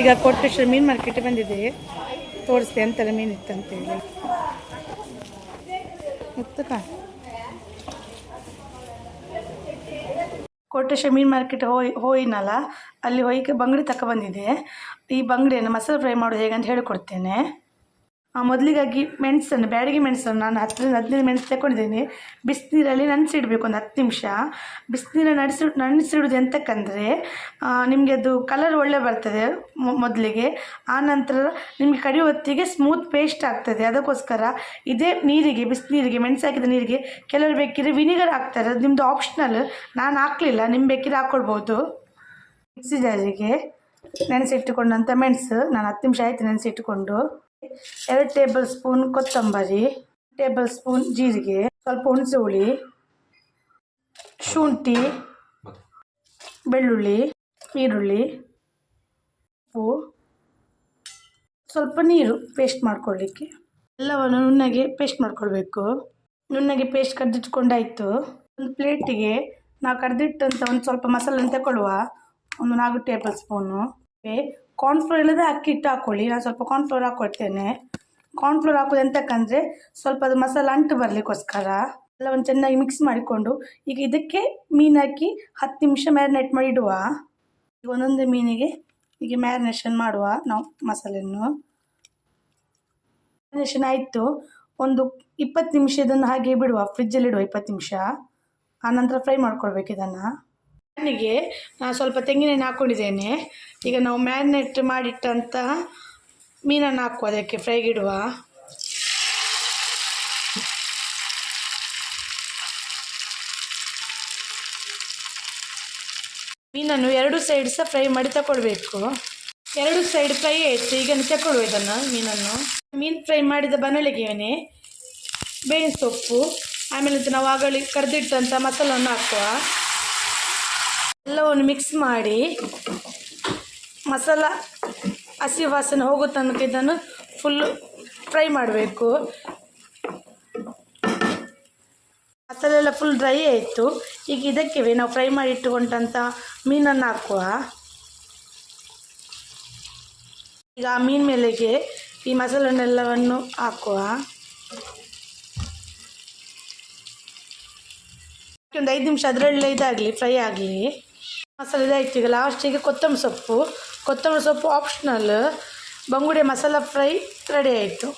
ಈಗ ಕೋಟೇಶ್ವರ ಮೀನು ಮಾರ್ಕೆಟ್ ಬಂದಿದೆ. ತೋರಿಸ್ದೆ ಎಂತೆಲ್ಲ ಮೀನು ಇತ್ತಂತೇಳಿ. ಎತ್ತಕ ಕೋಟೇಶ್ವರ ಮೀನು ಮಾರ್ಕೆಟ್ ಹೋಯ್, ಹೋಯಿನಲ್ಲ, ಅಲ್ಲಿ ಹೋಯ್ಕೆ ಬಂಗಡಿ ತಕ ಬಂದಿದೆ. ಈ ಬಂಗಡಿಯನ್ನು ಮಸಾಲೆ ಫ್ರೈ ಮಾಡೋದು ಹೇಗೆ ಅಂತ ಹೇಳಿಕೊಡ್ತೇನೆ. ಮೊದಲಿಗಾಗಿ ಮೆಣಸನ್ನು, ಬ್ಯಾಡಗಿ ಮೆಣಸನ್ನು ನಾನು ಹತ್ತರಿಂದ ಹದಿನೈದು ಮೆಣಸು ತಗೊಂಡಿದ್ದೇನೆ ಬಿಸಿನೀರಲ್ಲಿ ನೆನೆಸಿಡ್ಬೇಕು ಒಂದು ಹತ್ತು ನಿಮಿಷ. ಬಿಸಿನೀರಲ್ಲಿ ನಡೆಸಿ ನೆನೆಸಿಡೋದು ಎಂತಕ್ಕಂದರೆ ನಿಮಗೆ ಅದು ಕಲರ್ ಒಳ್ಳೆ ಬರ್ತದೆ ಮೊದಲಿಗೆ. ಮೊದಲಿಗೆ ಆನಂತರ ನಿಮಗೆ ಕಡಿಯೋ ಹೊತ್ತಿಗೆ ಸ್ಮೂತ್ ಪೇಸ್ಟ್ ಆಗ್ತದೆ. ಅದಕ್ಕೋಸ್ಕರ ಇದೇ ನೀರಿಗೆ, ಬಿಸಿನೀರಿಗೆ, ಮೆಣಸು ಹಾಕಿದ ನೀರಿಗೆ ಕೆಲವರು ಬೇಕಿದ್ರೆ ವಿನಿಗರ್ ಹಾಕ್ತಾರೆ. ಅದು ನಿಮ್ಮದು ಆಪ್ಷನಲ್ ನಾನು ಹಾಕಲಿಲ್ಲ. ನಿಮ್ಮ ಬೇಕಿದ್ರೆ ಹಾಕ್ಕೊಳ್ಬೋದು ಮಿಕ್ಸಿ ಜಾರಿಗೆ ನೆನೆಸಿಟ್ಟುಕೊಂಡಂಥ ಮೆಣಸು. ನಾನು ಹತ್ತು ನಿಮಿಷ ಆಯಿತು ನೆನೆಸಿಟ್ಟುಕೊಂಡು. ಎರಡು ಟೇಬಲ್ ಸ್ಪೂನ್ ಕೊತ್ತಂಬರಿ ಟೇಬಲ್ ಸ್ಪೂನ್ ಜೀರಿಗೆ, ಸ್ವಲ್ಪ ಹುಣಸೆ ಹುಳಿ ಶುಂಠಿ, ಬೆಳ್ಳುಳ್ಳಿ, ಈರುಳ್ಳಿ, ಉಪ್ಪು, ಸ್ವಲ್ಪ ನೀರು ಪೇಸ್ಟ್ ಮಾಡ್ಕೊಳ್ಳಿಕ್ಕೆ. ಎಲ್ಲವನ್ನು ನುಣ್ಣಗೆ ಪೇಸ್ಟ್ ಮಾಡ್ಕೊಳ್ಬೇಕು. ನುಣ್ಣಗೆ ಪೇಸ್ಟ್ ಕರೆದಿಟ್ಕೊಂಡಾಯಿತು ಒಂದು ಪ್ಲೇಟಿಗೆ ನಾವು ಕರೆದಿಟ್ಟಂಥ ಒಂದು ಸ್ವಲ್ಪ ಮಸಾಲೆನ ತಗೊಳ್ಳುವ. ಒಂದು ನಾಲ್ಕು ಟೇಬಲ್ ಸ್ಪೂನು ಕಾರ್ನ್ಫ್ಲೋರ್ ಇಲ್ಲದೆ ಅಕ್ಕಿ ಹಿಟ್ಟು ಹಾಕ್ಕೊಳ್ಳಿ ನಾನು ಸ್ವಲ್ಪ ಕಾರ್ನ್ಫ್ಲೋರ್ ಹಾಕ್ಕೊಳ್ತೇನೆ ಕಾರ್ನ್ಫ್ಲೋರ್ ಹಾಕೋದು ಎಂತಕ್ಕಂದರೆ ಸ್ವಲ್ಪ ಅದು ಮಸಾಲ ಅಂಟು ಬರಲಿಕ್ಕೋಸ್ಕರ ಎಲ್ಲವನ್ನು ಚೆನ್ನಾಗಿ ಮಿಕ್ಸ್ ಮಾಡಿಕೊಂಡು ಈಗ ಇದಕ್ಕೆ ಮೀನು ಹಾಕಿ ಹತ್ತು ನಿಮಿಷ ಮ್ಯಾರಿನೇಟ್ ಮಾಡಿ ಇಡುವ. ಈಗ ಒಂದೊಂದು ಮೀನಿಗೆ ಹೀಗೆ ಮ್ಯಾರಿನೇಷನ್ ಮಾಡುವ ನಾವು ಮಸಾಲೆಯನ್ನು. ಮ್ಯಾರಿನೇಷನ್ ಆಯಿತು. ಒಂದು ಇಪ್ಪತ್ತು ನಿಮಿಷ ಇದನ್ನು ಹಾಗೆ ಬಿಡುವ. ಫ್ರಿಜ್ಜಲ್ಲಿ ಇಡುವ ಇಪ್ಪತ್ತು ನಿಮಿಷ. ಆನಂತರ ಫ್ರೈ ಮಾಡ್ಕೊಳ್ಬೇಕು ಇದನ್ನು. ನನಗೆ ನಾನು ಸ್ವಲ್ಪ ತೆಂಗಿನೆಣ್ಣೆ ಹಾಕ್ಕೊಂಡಿದ್ದೇನೆ ಈಗ ನಾವು ಮ್ಯಾರಿನೇಟ್ ಮಾಡಿಟ್ಟಂತಹ ಮೀನನ್ನು ಹಾಕುವ, ಅದಕ್ಕೆ ಫ್ರೈಗೆ ಇಡುವ. ಮೀನನ್ನು ಎರಡು ಸೈಡ್ ಸಹ ಫ್ರೈ ಮಾಡಿ ತಗೊಳ್ಬೇಕು ಎರಡು ಸೈಡ್ ಫ್ರೈ ಆಯಿತು, ಈಗ ತಗೊಳ್ಳುವ ಇದನ್ನು, ಮೀನನ್ನು. ಮೀನು ಫ್ರೈ ಮಾಡಿದ ಬನಳಿಗೆನೆ, ಬೇವಿನ ಸೊಪ್ಪು ಆಮೇಲೆ ನಾವು ಆಗಲಿ ಕರೆದಿಟ್ಟಂಥ ಮಸಾಲವನ್ನು ಹಾಕುವ. ಎಲ್ಲವನ್ನು ಮಿಕ್ಸ್ ಮಾಡಿ ಮಸಾಲ, ಹಸಿ ವಾಸನೆ ಹೋಗೋ ತನಕ ಇದನ್ನು ಫುಲ್ಲು ಫ್ರೈ ಮಾಡಬೇಕು. ಮಸಾಲೆ ಎಲ್ಲ ಫುಲ್ ಡ್ರೈ ಆಯಿತು. ಈಗ ಇದಕ್ಕೆ ನಾವು ಫ್ರೈ ಮಾಡಿ ಇಟ್ಟುಕೊಂಡಂಥ ಮೀನನ್ನು ಹಾಕುವ. ಈಗ ಆ ಮೀನು ಮೇಲೆಗೆ ಈ ಮಸಾಲನ್ನೆಲ್ಲವನ್ನು ಹಾಕುವ. ಒಂದು ಐದು ನಿಮಿಷ ಅದರಲ್ಲೇ ಇದಾಗಲಿ ಫ್ರೈ ಆಗಲಿ. ಮಸಾಲೆ ಇದಾಯ್ತು ಈಗ ಲಾಸ್ಟಿಗೆ ಕೊತ್ತಂಬರಿ ಸೊಪ್ಪು. ಕೊತ್ತಂಬರಿ ಸೊಪ್ಪು ಆಪ್ಷನಲ್ ಬಂಗುಡೆ ಮಸಾಲ ಫ್ರೈ ರೆಡಿ ಆಯಿತು.